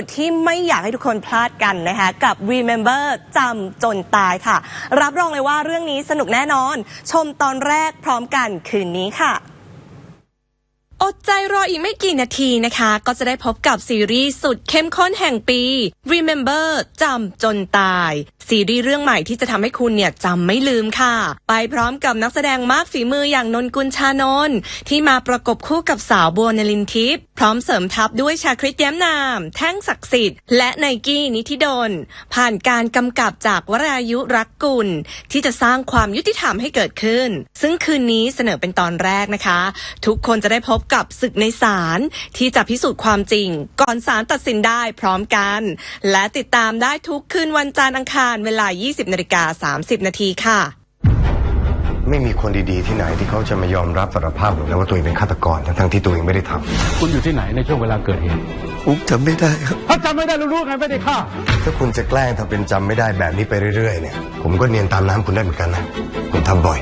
ดที่ไม่อยากให้ทุกคนพลาดกันนะคะ กับ Remember จำจนตายค่ะ รับรองเลยว่าเรื่องนี้สนุกแน่นอน ชมตอนแรกพร้อมกันคืนนี้ค่ะอดใจรออีกไม่กี่นาทีนะคะ ก็จะได้พบกับซีรีส์สุดเข้มข้นแห่งปี Remember จำจนตาย ซีรีส์เรื่องใหม่ที่จะทำให้คุณเนี่ยจำไม่ลืมค่ะ ไปพร้อมกับนักแสดงมากฝีมืออย่างนนกุลชานนท์ที่มาประกบคู่กับสาวบัวนลินทิพย์พร้อมเสริมทัพด้วยชาคริตแย้มนาม แท่งศักดิ์สิทธิ์และไนกี้นิธิดล ผ่านการกำกับจากวรายุรักกุล ที่จะสร้างความยุติธรรมให้เกิดขึ้น ซึ่งคืนนี้เสนอเป็นตอนแรกนะคะ ทุกคนจะได้พบกับศึกในศาลที่จะพิสูจน์ความจริง ก่อนศาลตัดสินได้พร้อมกัน และติดตามได้ทุกคืนวันจันทร์อังคารเวลา 20นาฬิกา30 นาทีค่ะ ไม่มีคนดีๆที่ไหนที่เขาจะมายอมรับสารภาพหรอกนะว่าตัวเองเป็นฆาตกรทั้งๆที่ตัวเองไม่ได้ทำคุณอยู่ที่ไหนในช่วงเวลาเกิดเหตุผมจำไม่ได้ครับ ถ้าจำไม่ได้รู้ๆไงไม่ได้ฆ่าถ้าคุณจะแกล้งทำเป็นจำไม่ได้แบบนี้ไปเรื่อยๆเนี่ย ผมก็เนียนตามน้ำคุณได้เหมือนกันนะผมทำบ่อย